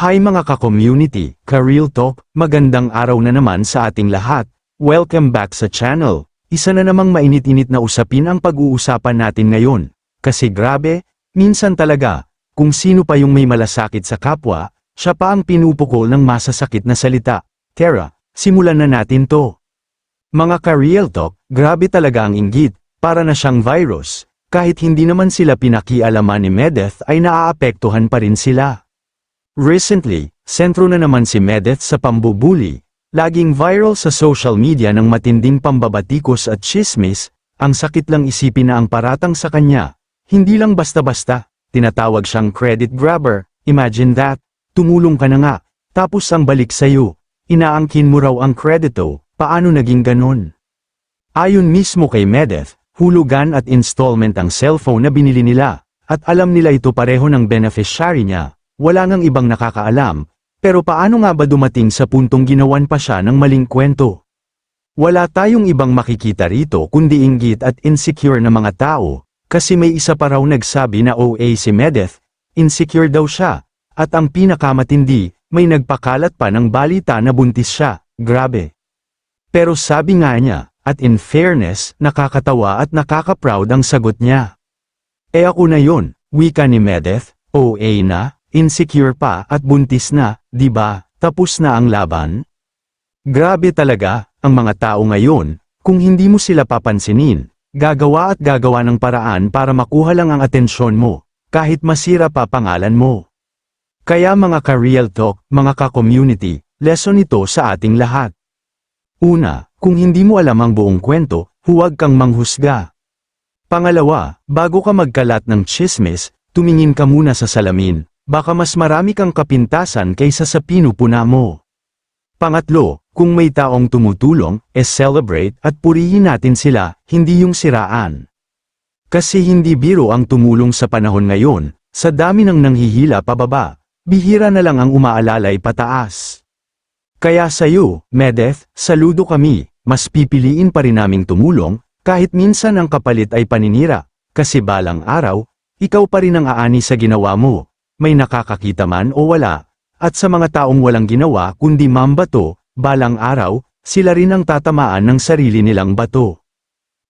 Hi mga ka-community, ka-real talk, magandang araw na naman sa ating lahat. Welcome back sa channel. Isa na namang mainit-init na usapin ang pag-uusapan natin ngayon. Kasi grabe, minsan talaga, kung sino pa yung may malasakit sa kapwa, siya pa ang pinupukol ng masasakit na salita. Tara, simulan na natin to. Mga ka-real talk, grabe talaga ang inggit, para na siyang virus. Kahit hindi naman sila pinakialaman ni Medeth ay naaapektuhan pa rin sila. Recently, sentro na naman si Medeth sa pambubuli. Laging viral sa social media ng matinding pambabatikos at chismis, ang sakit lang isipin na ang paratang sa kanya. Hindi lang basta-basta, tinatawag siyang credit grabber, imagine that, tumulong ka na nga, tapos ang balik sa'yo, inaangkin mo raw ang kredito, paano naging ganon? Ayon mismo kay Medeth, hulugan at installment ang cellphone na binili nila, at alam nila ito pareho ng beneficiary niya, wala ngang ibang nakakaalam, pero paano nga ba dumating sa puntong ginawan pa siya ng maling kwento? Wala tayong ibang makikita rito kundi inggit at insecure na mga tao, kasi may isa pa raw nagsabi na OA si Medeth, insecure daw siya, at ang pinakamatindi, may nagpakalat pa ng balita na buntis siya, grabe. Pero sabi nga niya, at in fairness, nakakatawa at nakaka-proud ang sagot niya. E ako na yun, wika ni Medeth, OA na, insecure pa at buntis na, di ba, tapos na ang laban? Grabe talaga, ang mga tao ngayon, kung hindi mo sila papansinin, gagawa at gagawa ng paraan para makuha lang ang atensyon mo, kahit masira pa pangalan mo. Kaya mga ka-real talk, mga ka-community, lesson ito sa ating lahat. Una, kung hindi mo alam ang buong kwento, huwag kang manghusga. Pangalawa, bago ka magkalat ng chismis, tumingin ka muna sa salamin, baka mas marami kang kapintasan kaysa sa pinupuna mo. Pangatlo, kung may taong tumutulong, e celebrate at purihin natin sila, hindi yung siraan. Kasi hindi biro ang tumulong sa panahon ngayon, sa dami ng nanghihila pababa, bihira na lang ang umaalalay pataas. Kaya sa'yo, Medeth, saludo kami, mas pipiliin pa rin naming tumulong, kahit minsan ang kapalit ay paninira, kasi balang araw, ikaw pa rin ang aani sa ginawa mo, may nakakakita man o wala, at sa mga taong walang ginawa kundi mambato, balang araw, sila rin ang tatamaan ng sarili nilang bato.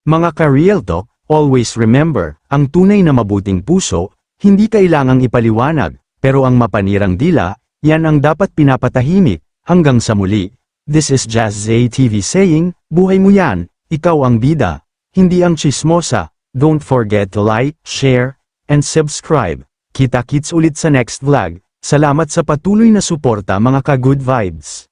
Mga ka-real always remember, ang tunay na mabuting puso, hindi kailangang ipaliwanag, pero ang mapanirang dila, yan ang dapat pinapatahimik, hanggang sa muli. This is Jazz Zay TV saying, buhay mo yan, ikaw ang bida, hindi ang chismosa. Don't forget to like, share, and subscribe. Kita-kits ulit sa next vlog. Salamat sa patuloy na suporta mga ka-good vibes.